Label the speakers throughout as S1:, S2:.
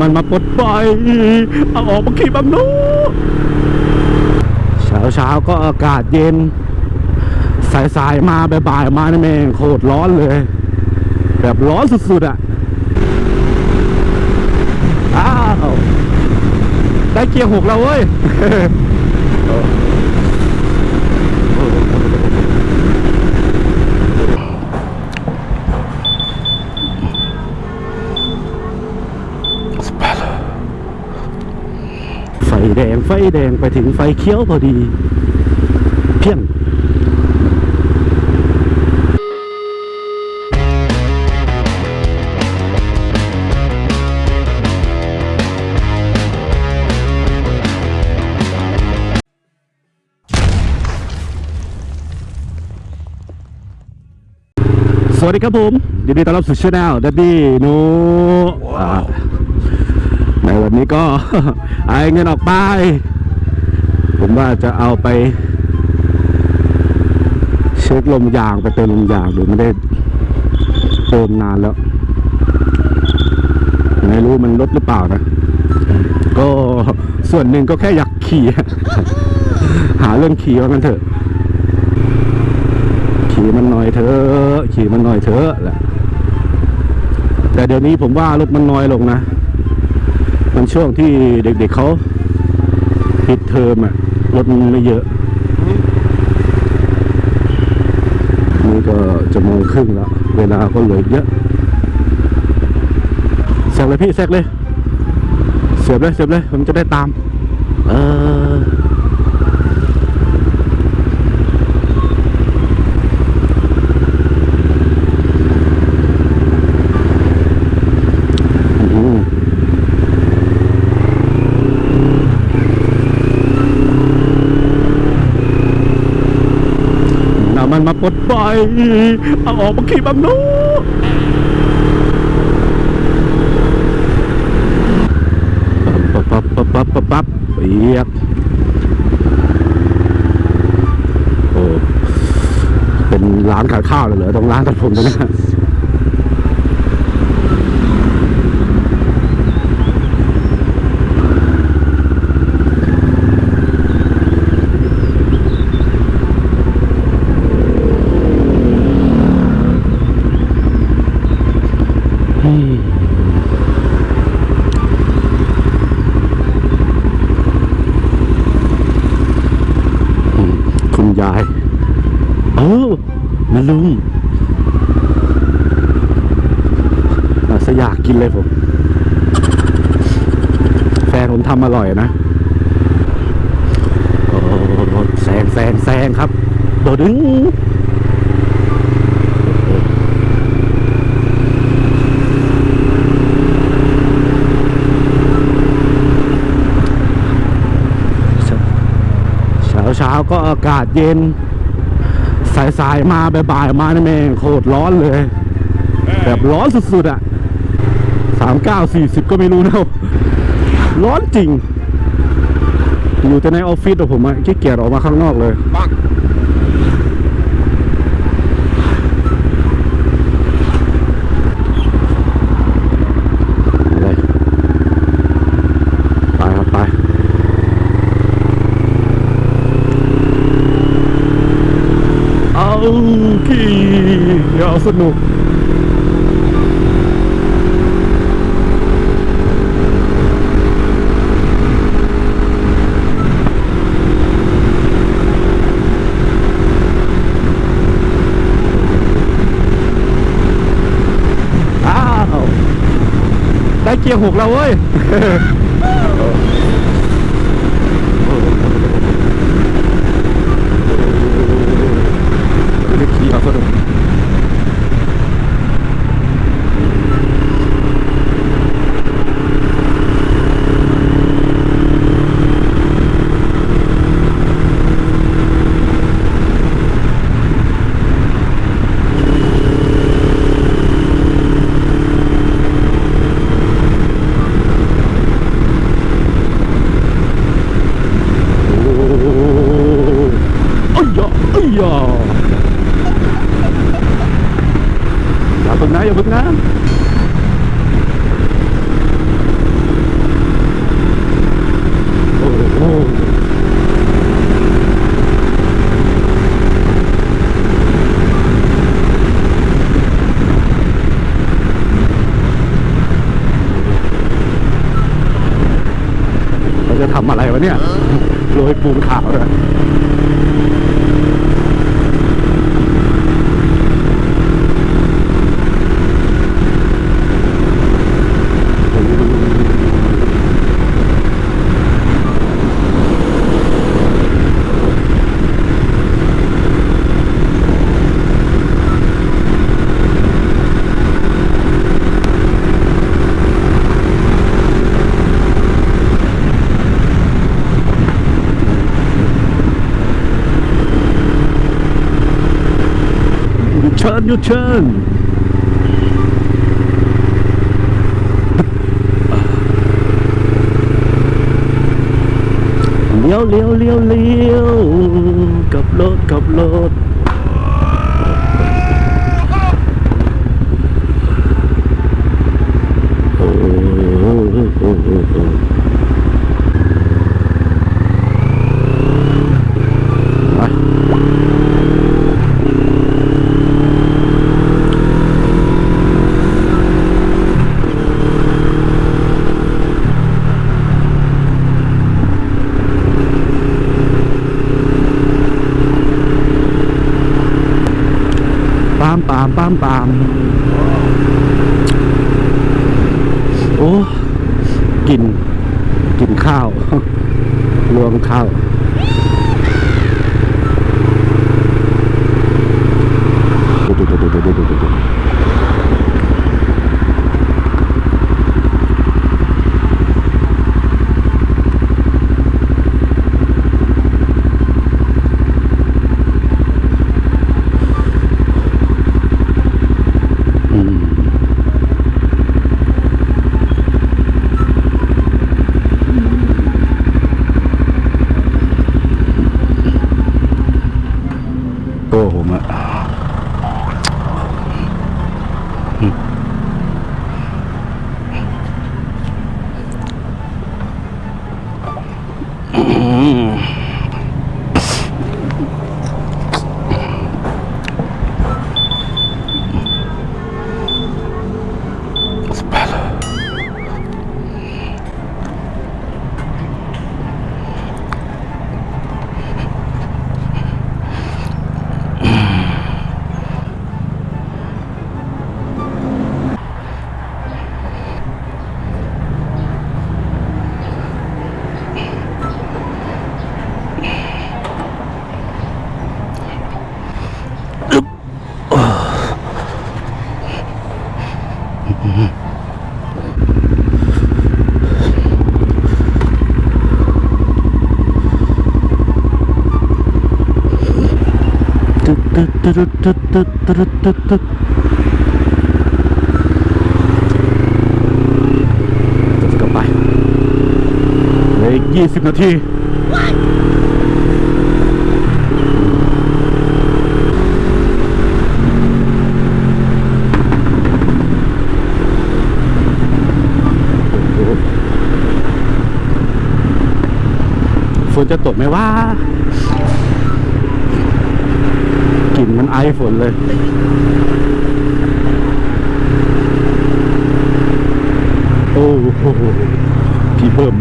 S1: มันมาปลดปล่อยเอาออกมาขี่บังโนเช้าเช้าๆก็อากาศเย็น สายสายๆมาบ่ายๆมานี่แม่งโคตรร้อนเลย แบบร้อนสุดๆอะอ้าวได้เกียร์หกแล้วเว้ย ไฟ แดงไปถึงไฟเขียวพอดี เพียงสวัสดีครับผมยินดีต้อนรับสู่ช่องดับบี้นูในวันนี้ก็เอาเงินออกไป ผมว่าจะเอาไป เช็คลมยางไปเติมลมยางดูไม่ได้เติมนานแล้ว ไม่รู้มันลดหรือเปล่านะ ก็ส่วนหนึ่งก็แค่อยากขี่ หาเรื่องขี่ว่ากันเถอะ ขี่มันหน่อยเถอะขี่มันหน่อยเถอะแหละแต่เดี๋ยวนี้ผมว่ารถมันน้อยลงนะ มันช่วงที่เด็กๆเขาปิดเทอมอะ รถมันไม่เยอะ นี่ก็จะโมงครึ่งแล้วเวลาก็เหลือเยอะแซกเลยพี่แซกเลย เสียบเลยเสียบเลยผมจะได้ตาม เออมน้ำ มันมาปลดปล่อยเอาออกมาขี่บังโนปั๊บปั๊บปั๊บปั๊บปั๊บปั๊บเปียกโอ้เป็นร้านขายข้าวเลยเหรอตรงร้านตัดผมตรงนี้น อืมอืมคุณยาย เออมาลุงอะสอยากกินเลยผม แฟนผมทำอร่อยนะโอ้แซงแซงแซงครับโดดดึงเช้าเช้าๆก็อากาศเย็น สายสายๆมาบ่ายๆมานี่แม่งโคตรร้อนเลย แบบร้อนสุดๆอะสามเก้าสี่สิบก็ไม่รู้นะร้อนจริง อยู่แต่ในออฟฟิศอะผมอะขี้เกียจออกมาข้างนอกเลยเลยไปครับไป เอาขี่ เอาสนุกอ้าวได้เกียร์หกแล้วเว้ย ไม่ได้ขี่เอาสนุกโอ้อ้ยยะอ้ยยะำอะไรวะ เนี่ยโรยปูนขาวเลย ยูเชิญยูเชิญเลี้ยวเลี้ยวเลี้ยวเลี้ยวกับรถกับรถ Bam, bam. ตึ๊ดตึ๊ดตึ๊ดตึ๊ดตึ๊ดตึ๊ดตึ๊ดตึ๊ดจะกลับไปเหลืออีกยี่สิบนาทีฝนจะตกไหมว่า มันไอฝนเลยโอ้โหพี่เบิ่ม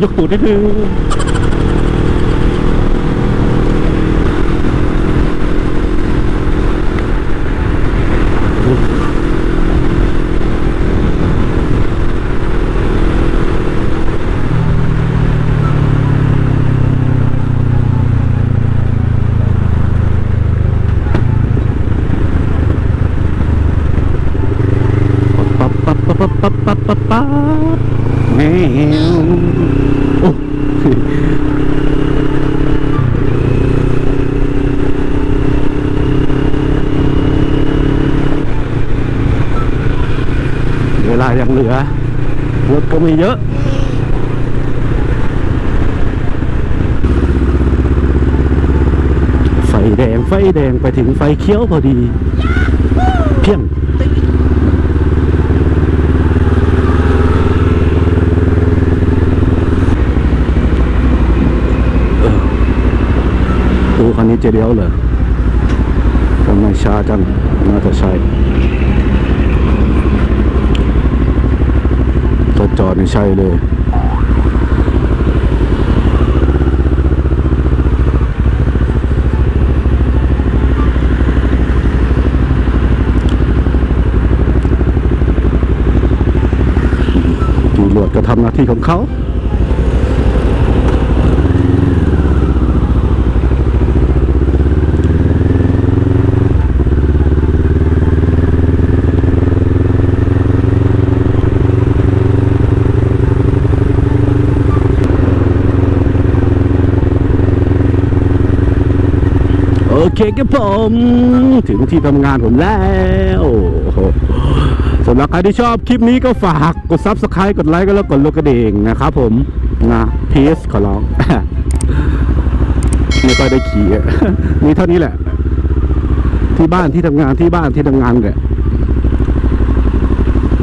S1: 가족도 오래를 ba ba ba ba ba ba ba meow เวลายังเหลือรถก็ไม่เยอะไฟแดงไฟแดงไปถึงไฟเขียวพอดี เพียง คั นี้จะเลี้ยวเลยทำไมช้าจังน่าจะใช่รถจอดนี่ใช่เลยตำรวจก็ทำหน้าที่ของเขา โอเคครับผม ถึงที่ทำงานผมแล้วสำหรับใครที่ชอบคลิปนี้ก็ฝากกด Subscribe กดไลค์ก็แล้วกดลูกกระดิ่งนะครับผมนะพีซขอร้องไม่ค่อยได้ขี่มีเท่านี้แหละ ที่บ้านที่ทำงานที่บ้านที่ทำงานแหละ